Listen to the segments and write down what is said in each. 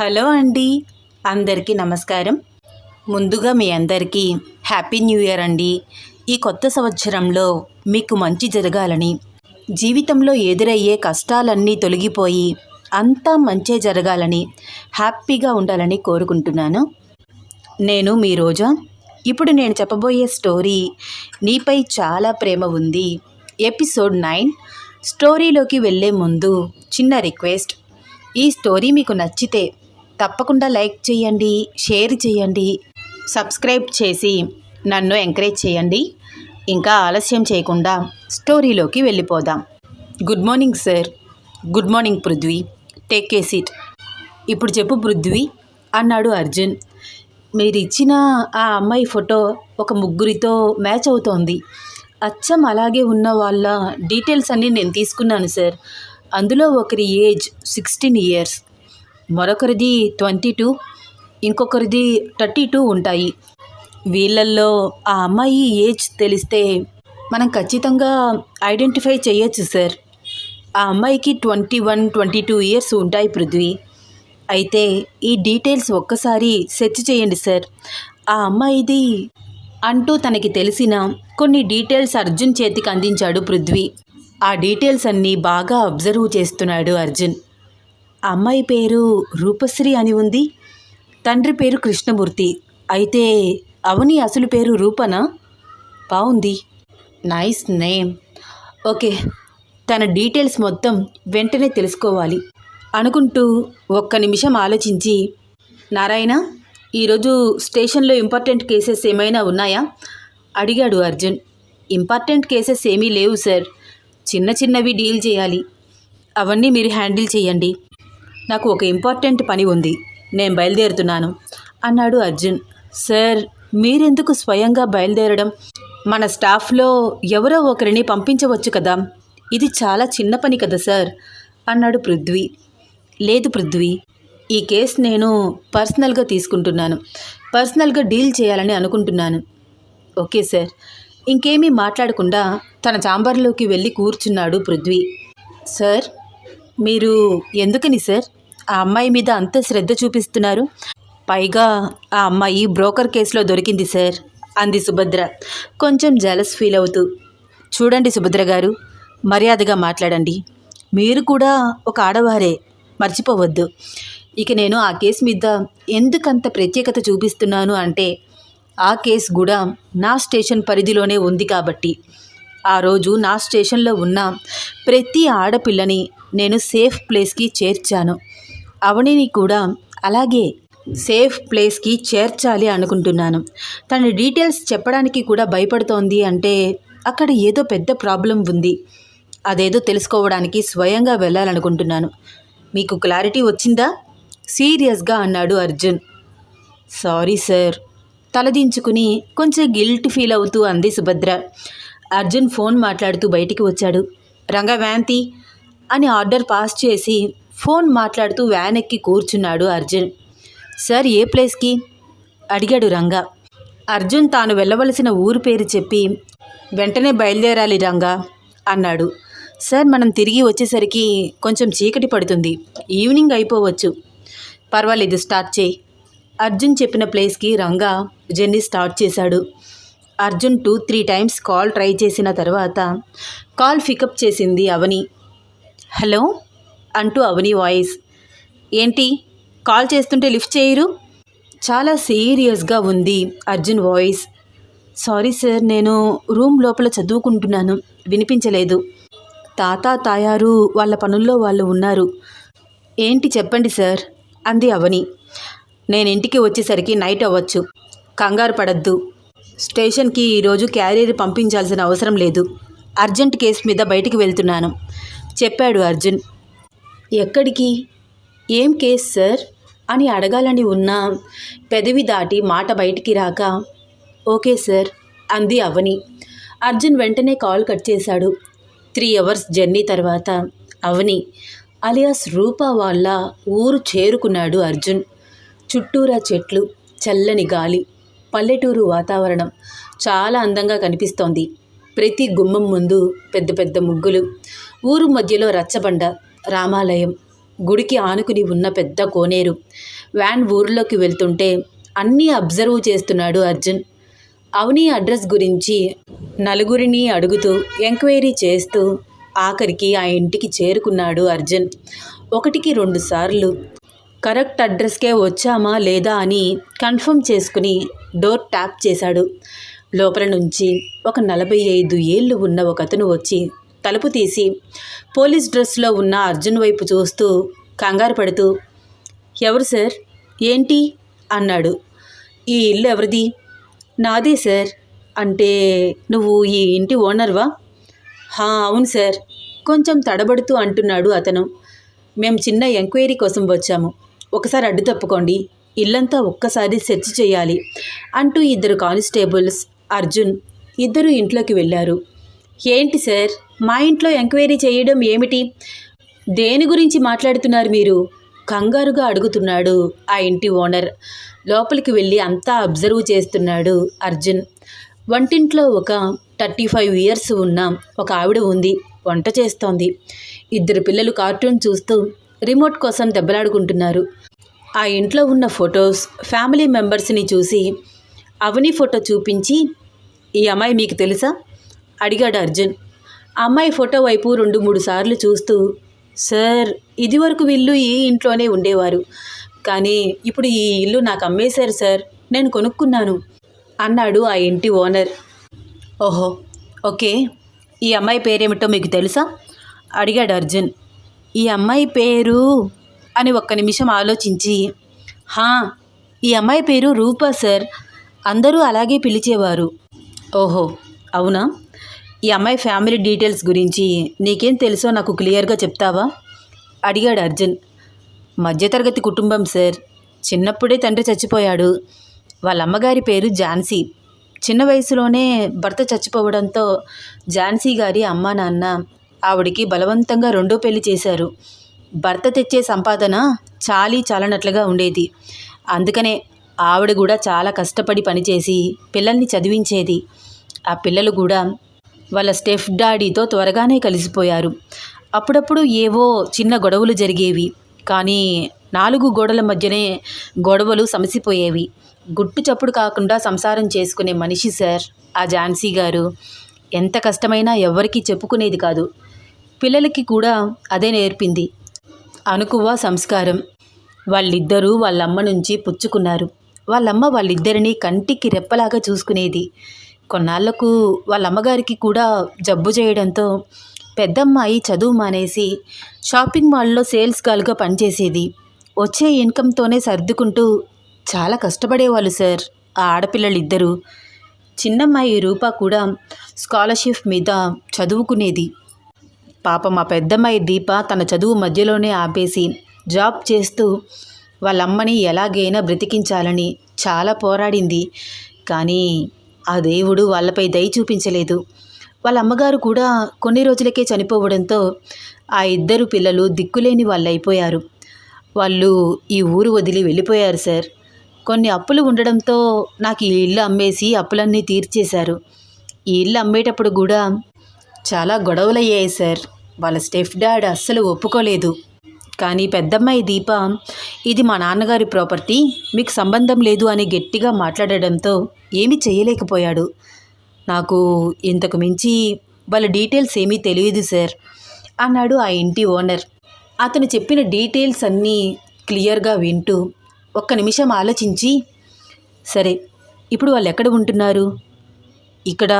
Hello అండి. అందరికీ నమస్కారం. ముందుగా మీ అందరికీ హ్యాపీ న్యూ ఇయర్ అండి. ఈ కొత్త సంవత్సరంలో మీకు మంచి జరగాలని జీవితంలో ఎదురయ్యే కష్టాలన్నీ తొలగిపోయి అంతా మంచే జరగాలని హ్యాపీగా ఉండాలని కోరుకుంటున్నాను. నేను మీ రోజా. ఇప్పుడు నేను చెప్పబోయే స్టోరీ నీపై చాలా ప్రేమ ఉంది. ఎపిసోడ్ నైన్ స్టోరీలోకి వెళ్ళే ముందు చిన్న రిక్వెస్ట్. ఈ స్టోరీ మీకు నచ్చితే తప్పకుండా లైక్ చేయండి షేర్ చేయండి సబ్స్క్రైబ్ చేసి నన్ను ఎంకరేజ్ చేయండి. ఇంకా ఆలస్యం చేయకుండా స్టోరీలోకి వెళ్ళిపోదాం. Good morning sir. Good morning Prithvi. Take a seat. ఇప్పుడు చెప్పు పృథ్వీ. అన్నాడు అర్జున్. మీరిచ్చిన ఆ అమ్మాయి ఫోటో ఒక ముగ్గురితో మ్యాచ్ అవుతోంది. అచ్చం అలాగే ఉన్న వాళ్ళ డీటెయిల్స్ అన్నీ నేను తీసుకున్నాను సార్. అందులో ఒకరి ఏజ్ సిక్స్టీన్ ఇయర్స్. మరొకరిది ట్వంటీ టూ ఇంకొకరిది థర్టీ టూ ఉంటాయి. వీళ్ళల్లో ఆ అమ్మాయి ఏజ్ తెలిస్తే మనం ఖచ్చితంగా ఐడెంటిఫై చేయొచ్చు సార్. ఆ అమ్మాయికి twenty one twenty two years ఉంటాయి పృథ్వీ. అయితే ఈ డీటెయిల్స్ ఒక్కసారి సెర్చ్ చేయండి సార్. ఆ అమ్మాయిది అంటూ తనకి తెలిసిన కొన్ని డీటెయిల్స్ అర్జున్ చేతికి అందించాడు పృథ్వీ. ఆ డీటెయిల్స్ అన్నీ బాగా అబ్జర్వ్ చేస్తున్నాడు అర్జున్. అమ్మాయి పేరు రూపశ్రీ అని ఉంది. తండ్రి పేరు కృష్ణమూర్తి. అయితే అవని అసలు పేరు రూపనా? బాగుంది నైస్ నేమ్. ఓకే తన డీటెయిల్స్ మొత్తం వెంటనే తెలుసుకోవాలి. అనుకుంటూ ఒక్క నిమిషం ఆలోచించి నారాయణ ఈరోజు స్టేషన్లో ఇంపార్టెంట్ కేసెస్ ఏమైనా ఉన్నాయా? అడిగాడు అర్జున్. ఇంపార్టెంట్ కేసెస్ ఏమీ లేవు సార్. చిన్న చిన్నవి డీల్ చేయాలి. అవన్నీ మీరు హ్యాండిల్ చేయండి. నాకు ఒక ఇంపార్టెంట్ పని ఉంది. నేను బయలుదేరుతున్నాను. అన్నాడు అర్జున్. సార్ మీరెందుకు స్వయంగా బయలుదేరడం? మన స్టాఫ్లో ఎవరో ఒకరిని పంపించవచ్చు కదా. ఇది చాలా చిన్న పని కదా సార్ అన్నాడు పృథ్వీ. లేదు పృథ్వీ ఈ కేసు నేను పర్సనల్గా తీసుకుంటున్నాను. పర్సనల్గా డీల్ చేయాలని అనుకుంటున్నాను. Okay sir. ఇంకేమీ మాట్లాడకుండా తన చాంబర్లోకి వెళ్ళి కూర్చున్నాడు పృథ్వీ. సార్ మీరు ఎందుకని సార్? ఆ అమ్మాయి మీద అంత శ్రద్ధ చూపిస్తున్నారు? పైగా ఆ అమ్మాయి బ్రోకర్ కేసులో దొరికింది సార్ అంది సుభద్ర. కొంచెం జలస్ ఫీల్ అవుతూ. చూడండి సుభద్ర గారు మర్యాదగా మాట్లాడండి. మీరు కూడా ఒక ఆడవారే మర్చిపోవద్దు. ఇక నేను ఆ కేసు మీద ఎందుకంత ప్రత్యేకత చూపిస్తున్నాను అంటే ఆ కేసు కూడా నా స్టేషన్ పరిధిలోనే ఉంది కాబట్టి. ఆ రోజు నా స్టేషన్లో ఉన్న ప్రతి ఆడపిల్లని నేను సేఫ్ ప్లేస్కి చేర్చాను. అవనిని కూడా అలాగే సేఫ్ ప్లేస్కి చేర్చాలి అనుకుంటున్నాను. తన డీటెయిల్స్ చెప్పడానికి కూడా భయపడుతోంది అంటే అక్కడ ఏదో పెద్ద ప్రాబ్లం ఉంది. అదేదో తెలుసుకోవడానికి స్వయంగా వెళ్ళాలనుకుంటున్నాను. మీకు క్లారిటీ వచ్చిందా? సీరియస్గా అన్నాడు అర్జున్. Sorry sir. తలదించుకుని కొంచెం గిల్ట్ ఫీల్ అవుతూ అంది సుభద్ర. అర్జున్ ఫోన్ మాట్లాడుతూ బయటికి వచ్చాడు. రంగా వ్యాన్ అని ఆర్డర్ పాస్ చేసి ఫోన్ మాట్లాడుతూ వ్యాన్ ఎక్కి కూర్చున్నాడు అర్జున్. సార్ ఏ ప్లేస్కి? అడిగాడు రంగా. అర్జున్ తాను వెళ్ళవలసిన ఊరు పేరు చెప్పి వెంటనే బయలుదేరాలి రంగా అన్నాడు. సార్ మనం తిరిగి వచ్చేసరికి కొంచెం చీకటి పడుతుంది. ఈవినింగ్ అయిపోవచ్చు. పర్వాలేదు స్టార్ట్ చేయి అర్జున్ చెప్పిన ప్లేస్కి రంగా జర్నీ స్టార్ట్ చేశాడు. Arjun two three times call try చేసిన తర్వాత కాల్ పికప్ చేసింది అవని. హలో? అంటూ అవని వాయిస్. ఏంటి? కాల్ చేస్తుంటే లిఫ్ట్ చేయరు? చాలా సీరియస్గా ఉంది అర్జున్ వాయిస్. సారీ సార్ నేను రూమ్ లోపల చదువుకుంటున్నాను. వినిపించలేదు. తాత తాయారు వాళ్ళ పనుల్లో వాళ్ళు ఉన్నారు. ఏంటి చెప్పండి సార్? అంది అవని. నేను ఇంటికి వచ్చేసరికి నైట్ అవ్వచ్చు. కంగారు పడద్దు. స్టేషన్కి ఈరోజు క్యారియర్ పంపించాల్సిన అవసరం లేదు. అర్జెంట్ కేసు మీద బయటికి వెళ్తున్నాను. చెప్పాడు అర్జున్. ఎక్కడికి? ఏం కేస్ సార్? అని అడగాలని ఉన్నా పెదవి దాటి మాట బయటికి రాక ఓకే సార్ అంది అవని. అర్జున్ వెంటనే కాల్ కట్ చేశాడు. త్రీ అవర్స్ జర్నీ తర్వాత అవని అలియాస్ రూపా వాళ్ళ ఊరు చేరుకున్నాడు అర్జున్. చుట్టూరా చెట్లు చల్లని గాలి. పల్లెటూరు వాతావరణం చాలా అందంగా కనిపిస్తోంది. ప్రతి గుమ్మం ముందు పెద్ద పెద్ద ముగ్గులు ఊరు మధ్యలో రచ్చబండ రామాలయం గుడికి ఆనుకుని ఉన్న పెద్ద కోనేరు. వ్యాన్ ఊరిలోకి వెళ్తుంటే అన్నీ అబ్జర్వ్ చేస్తున్నాడు అర్జున్. అవని అడ్రస్ గురించి నలుగురిని అడుగుతూ ఎంక్వైరీ చేస్తూ ఆఖరికి ఆ ఇంటికి చేరుకున్నాడు అర్జున్. ఒకటికి రెండు సార్లు కరెక్ట్ అడ్రస్కే వచ్చామా లేదా అని కన్ఫర్మ్ చేసుకుని డోర్ ట్యాప్ చేశాడు. లోపల నుంచి ఒక నలభై ఐదు ఏళ్ళు ఉన్న ఒకతను వచ్చి తలుపు తీసి పోలీస్ డ్రెస్లో ఉన్న అర్జున్ వైపు చూస్తూ కంగారు పడుతూ ఎవరు సార్? ఏంటి? అన్నాడు. ఈ ఇల్లు ఎవరిది? నాదే సార్. అంటే నువ్వు ఈ ఇంటి ఓనర్వా హా అవును సార్. కొంచెం తడబడుతూ అంటున్నాడు అతను. మేము చిన్న ఎంక్వైరీ కోసం వచ్చాము. ఒకసారి అడ్డు తప్పుకోండి. ఇల్లంతా ఒక్కసారి సెర్చ్ చేయాలి అంటూ ఇద్దరు కానిస్టేబుల్స్ అర్జున్ ఇద్దరు ఇంట్లోకి వెళ్ళారు. ఏంటి సార్? మా ఇంట్లో ఎంక్వైరీ చేయడం ఏమిటి? దేని గురించి మాట్లాడుతున్నారు మీరు? కంగారుగా అడుగుతున్నాడు ఆ ఇంటి ఓనర్. లోపలికి వెళ్ళి అంతా అబ్జర్వ్ చేస్తున్నాడు అర్జున్. వంటింట్లో ఒక థర్టీ ఫైవ్ ఇయర్స్ ఉన్న ఒక ఆవిడ ఉంది. వంట చేస్తోంది. ఇద్దరు పిల్లలు కార్టూన్ చూస్తూ రిమోట్ కోసం దెబ్బలాడుకుంటున్నారు. ఆ ఇంట్లో ఉన్న ఫొటోస్ ఫ్యామిలీ మెంబర్స్ని చూసి అవని ఫోటో చూపించి ఈ అమ్మాయి మీకు తెలుసా? అడిగాడు అర్జున్. ఆ అమ్మాయి ఫోటో వైపు రెండు మూడు సార్లు చూస్తూ సార్ ఇదివరకు వీళ్ళు ఈ ఇంట్లోనే ఉండేవారు. కానీ ఇప్పుడు ఈ ఇల్లు నాకు అమ్మేశారు సార్. నేను కొనుక్కున్నాను అన్నాడు ఆ ఇంటి ఓనర్. ఓహో ఓకే. ఈ అమ్మాయి పేరేమిటో మీకు తెలుసా? అడిగాడు అర్జున్. ఈ అమ్మాయి పేరు అని ఒక్క నిమిషం ఆలోచించి హా ఈ అమ్మాయి పేరు రూపా సార్. అందరూ అలాగే పిలిచేవారు. ఓహో అవునా? ఈ అమ్మాయి ఫ్యామిలీ డీటెయిల్స్ గురించి నీకేం తెలుసో నాకు క్లియర్గా చెప్తావా? అడిగాడు అర్జున్. మధ్యతరగతి కుటుంబం సార్. చిన్నప్పుడే తండ్రి చచ్చిపోయాడు. వాళ్ళ అమ్మగారి పేరు ఝాన్సీ. చిన్న వయసులోనే భర్త చచ్చిపోవడంతో ఝాన్సీ గారి అమ్మ నాన్న ఆవిడికి బలవంతంగా రెండో పెళ్ళి చేశారు. భర్త తెచ్చే సంపాదన చాలీ చాలనట్లుగా ఉండేది. అందుకనే ఆవిడ కూడా చాలా కష్టపడి పనిచేసి పిల్లల్ని చదివించేది. ఆ పిల్లలు కూడా వాళ్ళ స్టెఫ్ డాడీతో త్వరగానే కలిసిపోయారు. అప్పుడప్పుడు ఏవో చిన్న గొడవలు జరిగేవి. కానీ నాలుగు గోడల మధ్యనే గొడవలు సమసిపోయేవి. గుట్టు చప్పుడు కాకుండా సంసారం చేసుకునే మనిషి సార్ ఆ ఝాన్సీ గారు. ఎంత కష్టమైనా ఎవరికీ చెప్పుకునేది కాదు. పిల్లలకి కూడా అదే నేర్పింది. అనుకువ సంస్కారం. వాళ్ళిద్దరూ వాళ్ళమ్మ నుంచి పుచ్చుకున్నారు. వాళ్ళమ్మ వాళ్ళిద్దరినీ కంటికి రెప్పలాగా చూసుకునేది. కొన్నాళ్ళకు వాళ్ళ అమ్మగారికి కూడా జబ్బు చేయడంతో పెద్దమ్మాయి చదువు మానేసి షాపింగ్ మాల్లో సేల్స్ గర్ల్గా పనిచేసేది. వచ్చే ఇన్కంతోనే సర్దుకుంటూ చాలా కష్టపడేవాళ్ళు సార్ ఆ ఆడపిల్లలిద్దరూ. చిన్నమ్మాయి రూప కూడా స్కాలర్షిప్ మీద చదువుకునేది. పాప మా పెద్దమ్మాయి దీప తన చదువు మధ్యలోనే ఆపేసి జాబ్ చేస్తూ వాళ్ళ అమ్మని ఎలాగైనా బ్రతికించాలని చాలా పోరాడింది. కానీ ఆ దేవుడు వాళ్ళపై దయ చూపించలేదు. వాళ్ళ అమ్మగారు కూడా కొన్ని రోజులకే చనిపోవడంతో ఆ ఇద్దరు పిల్లలు దిక్కులేని వాళ్ళు అయిపోయారు వాళ్ళు ఈ ఊరు వదిలి వెళ్ళిపోయారు సార్. కొన్ని అప్పులు ఉండడంతో నాకు ఈ ఇల్లు అమ్మేసి అప్పులన్నీ తీర్చేశారు. ఈ ఇల్లు అమ్మేటప్పుడు కూడా చాలా గొడవలయ్యాయి సార్. వాళ్ళ స్టెఫ్ డాడ్ అస్సలు ఒప్పుకోలేదు. కానీ పెద్దమ్మాయి దీప ఇది మా నాన్నగారి ప్రాపర్టీ మీకు సంబంధం లేదు అని గట్టిగా మాట్లాడడంతో ఏమీ చేయలేకపోయాడు. నాకు ఇంతకు మించి వాళ్ళ డీటెయిల్స్ ఏమీ తెలియదు సార్ అన్నాడు ఆ ఇంటి ఓనర్. అతను చెప్పిన డీటెయిల్స్ అన్నీ క్లియర్గా వింటూ ఒక్క నిమిషం ఆలోచించి సరే ఇప్పుడు వాళ్ళు ఎక్కడ ఉంటున్నారు? ఇక్కడ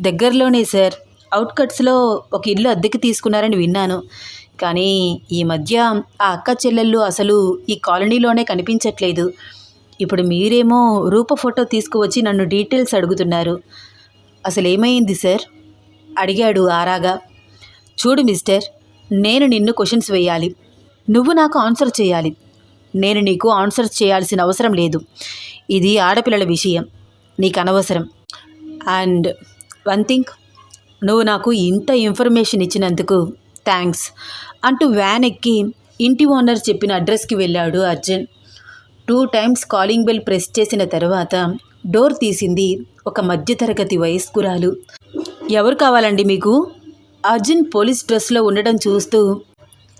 దగ్గరలోనే సార్. అవుట్కట్స్లో ఒక ఇల్లు అద్దెకి తీసుకున్నారని విన్నాను. కానీ ఈ మధ్య ఆ అక్క చెల్లెళ్ళు అసలు ఈ కాలనీలోనే కనిపించట్లేదు. ఇప్పుడు మీరేమో రూప ఫోటో తీసుకువచ్చి నన్ను డీటెయిల్స్ అడుగుతున్నారు. అసలు ఏమైంది సార్? అడిగాడు ఆరాగా. చూడు మిస్టర్ నేను నిన్ను క్వశ్చన్స్ వేయాలి. నువ్వు నాకు ఆన్సర్ చేయాలి. నేను నీకు ఆన్సర్ చేయాల్సిన అవసరం లేదు. ఇది ఆడపిల్లల విషయం. నీకు అనవసరం. అండ్ వన్ థింగ్ నువ్వు నాకు ఇంత ఇన్ఫర్మేషన్ ఇచ్చినందుకు థ్యాంక్స్ అంటూ వ్యాన్ ఎక్కి ఇంటి ఓనర్ చెప్పిన అడ్రస్కి వెళ్ళాడు Arjun. Two times calling bell press చేసిన తర్వాత డోర్ తీసింది ఒక మధ్యతరగతి వయస్కురాలు. ఎవరు కావాలండి మీకు? అర్జున్ పోలీస్ డ్రెస్లో ఉండడం చూస్తూ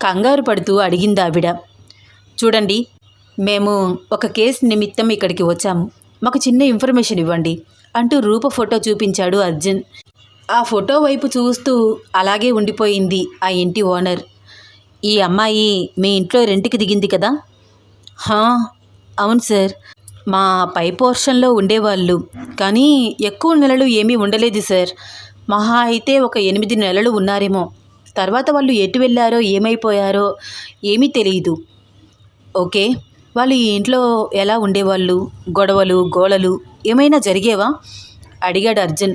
కంగారు పడుతూ అడిగింది ఆవిడ. చూడండి మేము ఒక కేసు నిమిత్తం ఇక్కడికి వచ్చాము. మాకు చిన్న ఇన్ఫర్మేషన్ ఇవ్వండి అంటూ రూప ఫోటో చూపించాడు అర్జున్. ఆ ఫోటో వైపు చూస్తూ అలాగే ఉండిపోయింది ఆ ఇంటి ఓనర్. ఈ అమ్మాయి మీ ఇంట్లో రెంట్కి దిగింది కదా? హా అవును సార్. మా పై పోర్షన్లో ఉండేవాళ్ళు. కానీ ఎక్కువ నెలలు ఏమీ ఉండలేదు సార్. మహా అయితే ఒక ఎనిమిది నెలలు ఉన్నారేమో. తర్వాత వాళ్ళు ఎటు వెళ్ళారో ఏమైపోయారో ఏమీ తెలియదు ఓకే వాళ్ళు ఈ ఇంట్లో ఎలా ఉండేవాళ్ళు? గొడవలు గోళలు ఏమైనా జరిగేవా? అడిగాడు అర్జున్.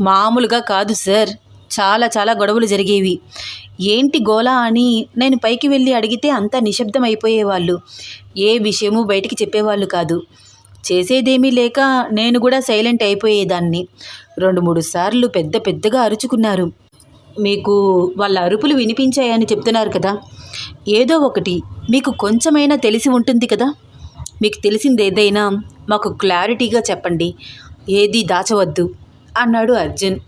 మామూలుగా కాదు సార్. చాలా చాలా గొడవలు జరిగేవి. ఏంటి గోలా అని నేను పైకి వెళ్ళి అడిగితే అంతా నిశ్శబ్దం అయిపోయేవాళ్ళు ఏ విషయము బయటికి చెప్పేవాళ్ళు కాదు. చేసేదేమీ లేక నేను కూడా సైలెంట్ అయిపోయేదాన్ని. రెండు మూడు సార్లు పెద్ద పెద్దగా అరుచుకున్నారు. మీకు వాళ్ళ అరుపులు వినిపించాయని చెప్తున్నారు కదా. ఏదో ఒకటి మీకు కొంచెమైనా తెలిసి ఉంటుంది కదా. మీకు తెలిసింది ఏదైనా మాకు క్లారిటీగా చెప్పండి. ఏది దాచవద్దు. అన్నాడు అర్జున్.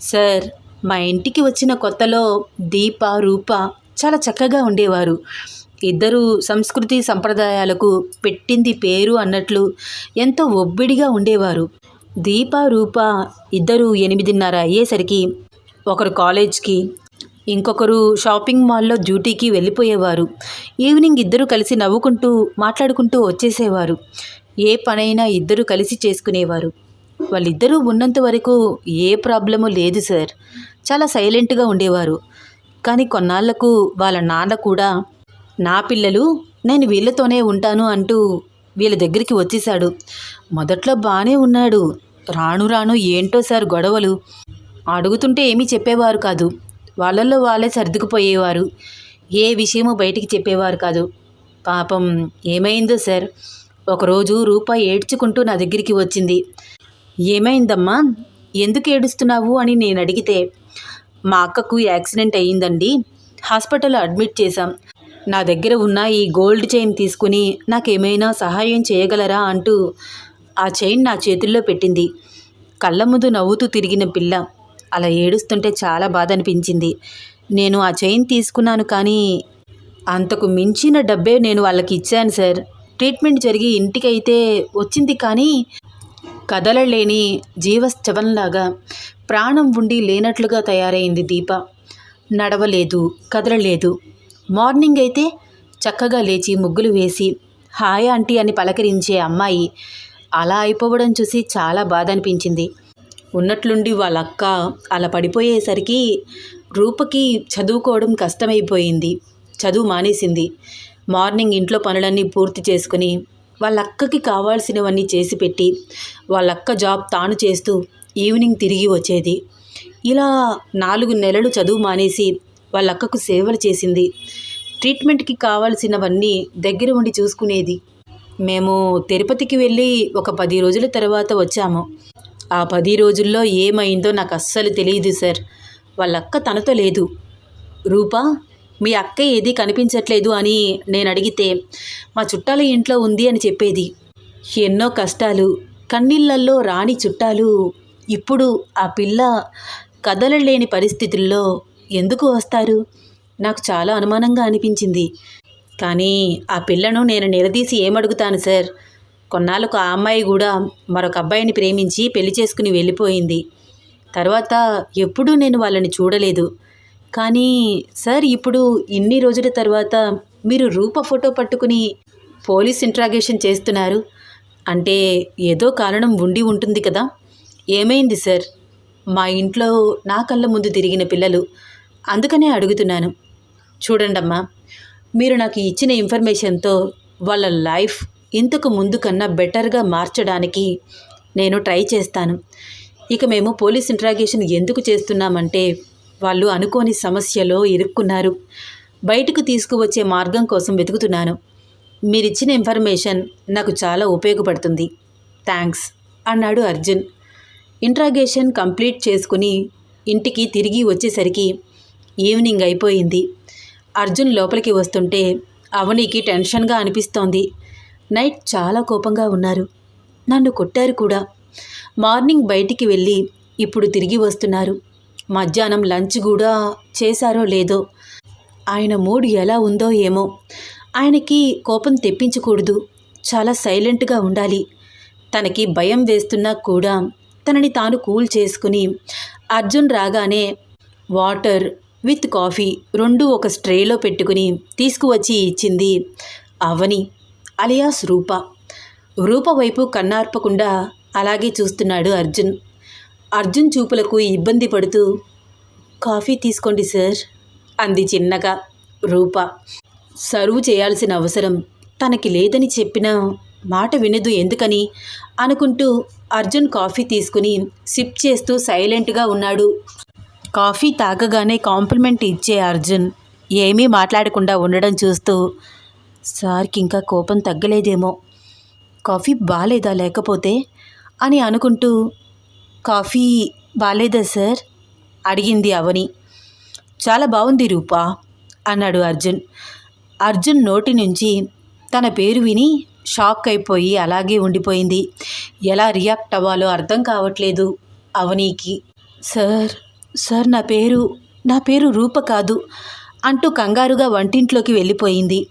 సార్ మా ఇంటికి వచ్చిన కొత్తలో దీప రూప చాలా చక్కగా ఉండేవారు. ఇద్దరు సంస్కృతి సంప్రదాయాలకు పెట్టింది పేరు అన్నట్లు ఎంతో ఒబ్బిడిగా ఉండేవారు. దీప రూప ఇద్దరు ఎనిమిదిన్నర అయ్యేసరికి ఒకరు కాలేజ్కి ఇంకొకరు షాపింగ్ మాల్లో డ్యూటీకి వెళ్ళిపోయేవారు. ఈవినింగ్ ఇద్దరు కలిసి నవ్వుకుంటూ మాట్లాడుకుంటూ వచ్చేసేవారు. ఏ పనైనా ఇద్దరు కలిసి చేసుకునేవారు. వాళ్ళిద్దరూ ఉన్నంత వరకు ఏ ప్రాబ్లము లేదు సార్. చాలా సైలెంట్గా ఉండేవారు. కానీ కొన్నాళ్ళకు వాళ్ళ నాన్న కూడా నా పిల్లలు నేను వీళ్ళతోనే ఉంటాను అంటూ వీళ్ళ దగ్గరికి వచ్చేశాడు. మొదట్లో బాగానే ఉన్నాడు. రాను రాను ఏంటో సార్ గొడవలు. అడుగుతుంటే ఏమీ చెప్పేవారు కాదు. వాళ్ళల్లో వాళ్ళే సర్దుకుపోయేవారు. ఏ విషయము బయటికి చెప్పేవారు కాదు. పాపం ఏమైందో సార్. ఒకరోజు రూప ఏడ్చుకుంటూ నా దగ్గరికి వచ్చింది. ఏమైందమ్మా? ఎందుకు ఏడుస్తున్నావు అని నేను అడిగితే మా అక్కకు యాక్సిడెంట్ అయ్యిందండి. హాస్పిటల్లో అడ్మిట్ చేశాం. నా దగ్గర ఉన్న ఈ గోల్డ్ చైన్ తీసుకుని నాకేమైనా సహాయం చేయగలరా అంటూ ఆ చైన్ నా చేతుల్లో పెట్టింది. కళ్ళ ముందు నవ్వుతూ తిరిగిన పిల్ల అలా ఏడుస్తుంటే చాలా బాధ అనిపించింది నేను ఆ చైన్ తీసుకున్నాను కానీ అంతకు మించిన డబ్బే నేను వాళ్ళకి ఇచ్చాను సార్. ట్రీట్మెంట్ జరిగి ఇంటికైతే వచ్చింది కానీ కదలలేని జీవశ్చవంలాగా ప్రాణం ఉండి లేనట్లుగా తయారైంది దీప. నడవలేదు కదలలేదు. మార్నింగ్ అయితే చక్కగా లేచి ముగ్గులు వేసి హాయ్ ఆంటీ అని పలకరించే అమ్మాయి అలా అయిపోవడం చూసి చాలా బాధ అనిపించింది ఉన్నట్లుండి వాళ్ళ అక్క అలా పడిపోయేసరికి రూపకి చదువుకోవడం కష్టమైపోయింది. చదువు మానేసింది. మార్నింగ్ ఇంట్లో పనులన్నీ పూర్తి చేసుకుని వాళ్ళ అక్కకి కావాల్సినవన్నీ చేసి పెట్టి వాళ్ళ అక్క జాబ్ తాను చేస్తూ ఈవినింగ్ తిరిగి వచ్చేది. ఇలా నాలుగు నెలలు చదువు మానేసి వాళ్ళ అక్కకు సేవలు చేసింది. ట్రీట్మెంట్కి కావాల్సినవన్నీ దగ్గర ఉండి చూసుకునేది. మేము తిరుపతికి వెళ్ళి ఒక పది రోజుల తర్వాత వచ్చాము. ఆ పది రోజుల్లో ఏమైందో నాకు అస్సలు తెలియదు సార్. వాళ్ళక్క తనతో లేదు. రూపా మీ అక్క ఏది కనిపించట్లేదు అని నేను అడిగితే మా చుట్టాల ఇంట్లో ఉంది అని చెప్పేది. ఎన్నో కష్టాలు కన్నీళ్ళల్లో రాని చుట్టాలు ఇప్పుడు ఆ పిల్ల కదలలేని పరిస్థితుల్లో ఎందుకు వస్తారు? నాకు చాలా అనుమానంగా అనిపించింది. కానీ ఆ పిల్లను నేను నిలదీసి ఏమడుగుతాను సార్? కొన్నాళ్ళకు ఆ అమ్మాయి కూడా మరొక అబ్బాయిని ప్రేమించి పెళ్ళి చేసుకుని వెళ్ళిపోయింది. తర్వాత ఎప్పుడూ నేను వాళ్ళని చూడలేదు. కానీ సార్ ఇప్పుడు ఇన్ని రోజుల తర్వాత మీరు రూప ఫోటో పట్టుకుని పోలీస్ ఇంట్రాగేషన్ చేస్తున్నారు. అంటే ఏదో కారణం ఉండి ఉంటుంది కదా. ఏమైంది సార్? మా ఇంట్లో నా కళ్ళ ముందు తిరిగిన పిల్లలు అందుకనే అడుగుతున్నాను. చూడండమ్మా మీరు నాకు ఇచ్చిన ఇన్ఫర్మేషన్తో వాళ్ళ లైఫ్ ఇంతకు ముందు కన్నా బెటర్గా మార్చడానికి నేను ట్రై చేస్తాను. ఇక మేము పోలీస్ ఇంట్రాగేషన్ ఎందుకు చేస్తున్నామంటే వాళ్ళు అనుకోని సమస్యలో ఇరుక్కున్నారు. బయటకు తీసుకువచ్చే మార్గం కోసం వెతుకుతున్నాను. మీరిచ్చిన ఇన్ఫర్మేషన్ నాకు చాలా ఉపయోగపడుతుంది. థ్యాంక్స్ అన్నాడు అర్జున్. ఇంట్రాగేషన్ కంప్లీట్ చేసుకుని ఇంటికి తిరిగి వచ్చేసరికి ఈవినింగ్ అయిపోయింది. అర్జున్ లోపలికి వస్తుంటే అవనికి టెన్షన్గా అనిపిస్తోంది. నైట్ చాలా కోపంగా ఉన్నారు. నన్ను కొట్టారు కూడా. మార్నింగ్ బయటికి వెళ్ళి ఇప్పుడు తిరిగి వస్తున్నారు. మధ్యాహ్నం లంచ్ కూడా చేశారో లేదో. ఆయన మూడ్ ఎలా ఉందో ఏమో. ఆయనకి కోపం తెప్పించకూడదు. చాలా సైలెంట్గా ఉండాలి. తనకి భయం వేస్తున్నా కూడా తనని తాను కూల్ చేసుకుని అర్జున్ రాగానే వాటర్ విత్ కాఫీ రెండు ఒక స్ట్రేలో పెట్టుకుని తీసుకువచ్చి ఇచ్చింది అవని అలియాస్ రూప. రూప వైపు కన్నార్పకుండా అలాగే చూస్తున్నాడు అర్జున్. అర్జున్ చూపులకు ఇబ్బంది పడుతూ కాఫీ తీసుకోండి సార్ అంది చిన్నగా రూప. సర్వ్ చేయాల్సిన అవసరం తనకి లేదని చెప్పిన మాట వినదు ఎందుకని? అనుకుంటూ అర్జున్ కాఫీ తీసుకుని సిప్ చేస్తూ సైలెంట్గా ఉన్నాడు. కాఫీ తాగగానే కాంప్లిమెంట్ ఇచ్చే అర్జున్ ఏమీ మాట్లాడకుండా ఉండడం చూస్తూ సార్కి ఇంకా కోపం తగ్గలేదేమో కాఫీ బాలేదా లేకపోతే? అని అనుకుంటూ కాఫీ బాలేదా సార్? అడిగింది అవని. చాలా బాగుంది రూపా అన్నాడు అర్జున్. అర్జున్ నోటి నుంచి తన పేరు విని షాక్ అయిపోయి అలాగే ఉండిపోయింది. ఎలా రియాక్ట్ అవ్వాలో అర్థం కావట్లేదు అవనీకి. సార్ సార్ నా పేరు నా పేరు రూప కాదు అంటూ కంగారుగా వంటింట్లోకి వెళ్ళిపోయింది.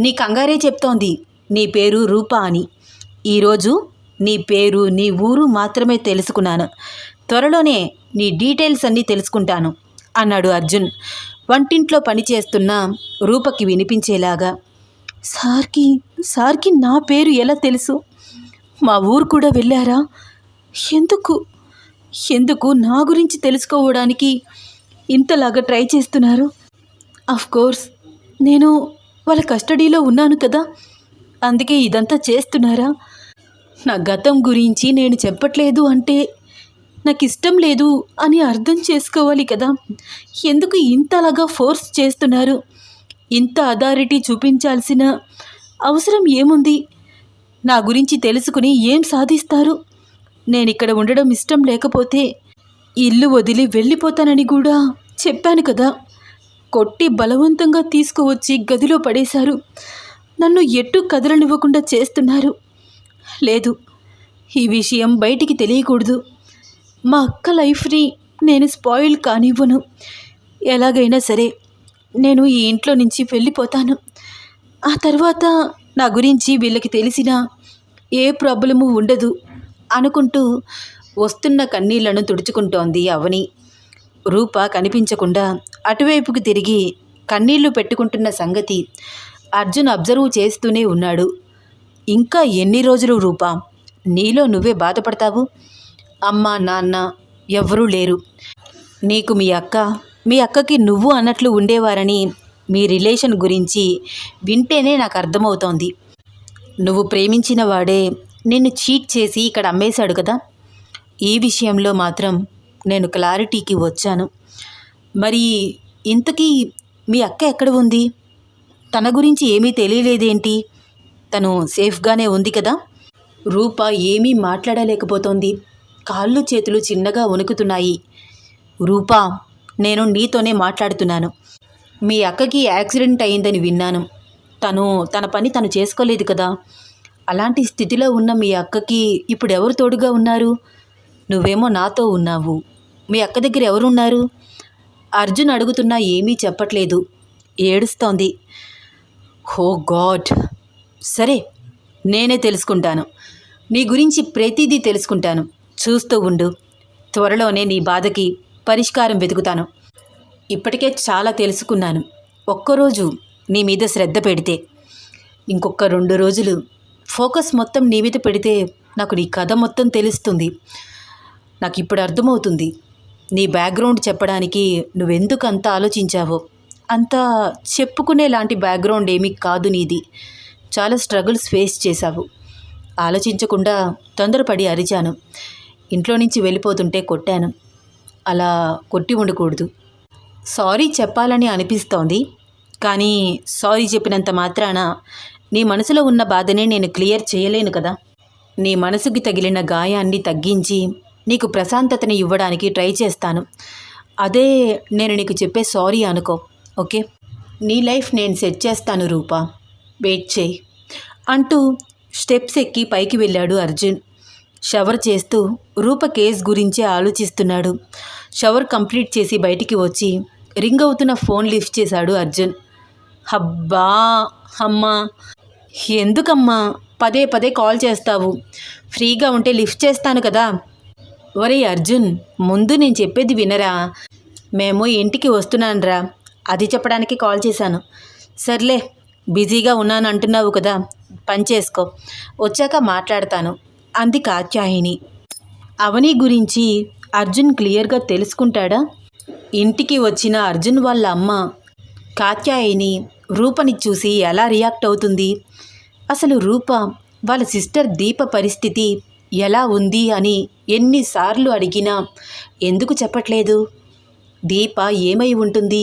నీ కంగారే చెప్తోంది నీ పేరు రూప అని. ఈరోజు నీ పేరు నీ ఊరు మాత్రమే తెలుసుకున్నాను. త్వరలోనే నీ డీటెయిల్స్ అన్నీ తెలుసుకుంటాను అన్నాడు అర్జున్. వంటింట్లో పనిచేస్తున్న రూపకి వినిపించేలాగా. సార్కి సార్కి నా పేరు ఎలా తెలుసు? మా ఊరు కూడా వెళ్ళారా? ఎందుకు? ఎందుకు నా గురించి తెలుసుకోవడానికి ఇంతలాగా ట్రై చేస్తున్నారు? కోర్స్ నేను వాళ్ళ కస్టడీలో ఉన్నాను కదా. అందుకే ఇదంతా చేస్తున్నారా? నా గతం గురించి నేను చెప్పట్లేదు అంటే నాకు ఇష్టం లేదు అని అర్థం చేసుకోవాలి కదా. ఎందుకు ఇంతలాగా ఫోర్స్ చేస్తున్నారు? ఇంత అథారిటీ చూపించాల్సిన అవసరం ఏముంది? నా గురించి తెలుసుకుని ఏం సాధిస్తారు? నేను ఇక్కడ ఉండడం ఇష్టం లేకపోతే ఇల్లు వదిలి వెళ్ళిపోతానని కూడా చెప్పాను కదా. కొట్టి బలవంతంగా తీసుకువచ్చి గదిలో పడేశారు. నన్ను ఎటు కదలనివ్వకుండా చేస్తున్నారు. లేదు. ఈ విషయం బయటికి తెలియకూడదు. మా అక్క లైఫ్ని నేను స్పాయిల్ కానివ్వను. ఎలాగైనా సరే నేను ఈ ఇంట్లో నుంచి వెళ్ళిపోతాను. ఆ తర్వాత నా గురించి వీళ్ళకి తెలిసినా ఏ ప్రాబ్లము ఉండదు అనుకుంటూ వస్తున్న కన్నీళ్ళను తుడుచుకుంటోంది అవని. రూప కనిపించకుండా అటువైపుకు తిరిగి కన్నీళ్ళు పెట్టుకుంటున్న సంగతి అర్జున్ అబ్జర్వ్ చేస్తూనే ఉన్నాడు. ఇంకా ఎన్ని రోజులు రూపా? నీలో నువ్వే బాధపడతావు? అమ్మ నాన్న ఎవరూ లేరు. నీకు మీ అక్క మీ అక్కకి నువ్వు అన్నట్లు ఉండేవారని మీ రిలేషన్ గురించి వింటేనే నాకు అర్థమవుతోంది. నువ్వు ప్రేమించిన వాడే నిన్ను చీట్ చేసి ఇక్కడ అమ్మేశాడు కదా? ఈ విషయంలో మాత్రం నేను క్లారిటీకి వచ్చాను. మరి ఇంతకీ మీ అక్క ఎక్కడ ఉంది? తన గురించి ఏమీ తెలియలేదేంటి? తను సేఫ్గానే ఉంది కదా? రూప ఏమీ మాట్లాడలేకపోతోంది. కాళ్ళు చేతులు చిన్నగా వణుకుతున్నాయి. రూపా నేను నీతోనే మాట్లాడుతున్నాను. మీ అక్కకి యాక్సిడెంట్ అయిందని విన్నాను. తను తన పని తను చేసుకోలేదు కదా? అలాంటి స్థితిలో ఉన్న మీ అక్కకి ఇప్పుడు ఎవరు తోడుగా ఉన్నారు? నువ్వేమో నాతో ఉన్నావు. మీ అక్క దగ్గర ఎవరున్నారు? అర్జున్ అడుగుతున్నా ఏమీ చెప్పట్లేదు. ఏడుస్తోంది. హో గాడ్! సరే నేనే తెలుసుకుంటాను. నీ గురించి ప్రతిదీ తెలుసుకుంటాను. చూస్తూ ఉండు. త్వరలోనే నీ బాధకి పరిష్కారం వెతుకుతాను. ఇప్పటికే చాలా తెలుసుకున్నాను. ఒక్కరోజు నీ మీద శ్రద్ధ పెడితే ఇంకొక రెండు రోజులు ఫోకస్ మొత్తం నీ మీద పెడితే నాకు నీ కథ మొత్తం తెలుస్తుంది. నాకు ఇప్పుడు అర్థమవుతుంది. నీ బ్యాక్గ్రౌండ్ చెప్పడానికి నువ్వెందుకు అంత ఆలోచించావో? అంత చెప్పుకునే లాంటి బ్యాక్గ్రౌండ్ ఏమీ కాదు నీది. చాలా స్ట్రగుల్స్ ఫేస్ చేశావు. ఆలోచించకుండా తొందరపడి అరిచాను. ఇంట్లో నుంచి వెళ్ళిపోతుంటే కొట్టాను. అలా కొట్టి ఉండకూడదు. సారీ చెప్పాలని అనిపిస్తోంది. కానీ సారీ చెప్పినంత మాత్రాన నీ మనసులో ఉన్న బాధనే నేను క్లియర్ చేయలేను కదా. నీ మనసుకి తగిలిన గాయాన్ని తగ్గించి నీకు ప్రశాంతతని ఇవ్వడానికి ట్రై చేస్తాను. అదే నేను నీకు చెప్పే సారీ అనుకో ఓకే? నీ లైఫ్ నేను సెట్ చేస్తాను రూపా. వెయిట్ చేయి అంటూ స్టెప్స్ ఎక్కి పైకి వెళ్ళాడు అర్జున్. షవర్ చేస్తూ రూప కేస్ గురించే ఆలోచిస్తున్నాడు. షవర్ కంప్లీట్ చేసి బయటికి వచ్చి రింగ్ అవుతున్న ఫోన్ లిఫ్ట్ చేశాడు అర్జున్. అబ్బా అమ్మా ఎందుకమ్మా? పదే పదే కాల్ చేస్తావు. ఫ్రీగా ఉంటే లిఫ్ట్ చేస్తాను కదా. ఒరే అర్జున్ ముందు నేను చెప్పేది వినరా? మేము ఇంటికి వస్తున్నానురా. అది చెప్పడానికి కాల్ చేశాను. సర్లే బిజీగా ఉన్నాను అంటున్నావు కదా పని చేసుకో. వచ్చాక మాట్లాడతాను అంది కాత్యాయిని. అవని గురించి అర్జున్ క్లియర్గా తెలుసుకుంటాడా? ఇంటికి వచ్చిన అర్జున్ వాళ్ళ అమ్మ కాత్యాయిని రూపని చూసి ఎలా రియాక్ట్ అవుతుంది? అసలు రూప వాళ్ళ సిస్టర్ దీప పరిస్థితి ఎలా ఉంది అని ఎన్నిసార్లు అడిగినా ఎందుకు చెప్పట్లేదు? దీప ఏమై ఉంటుంది?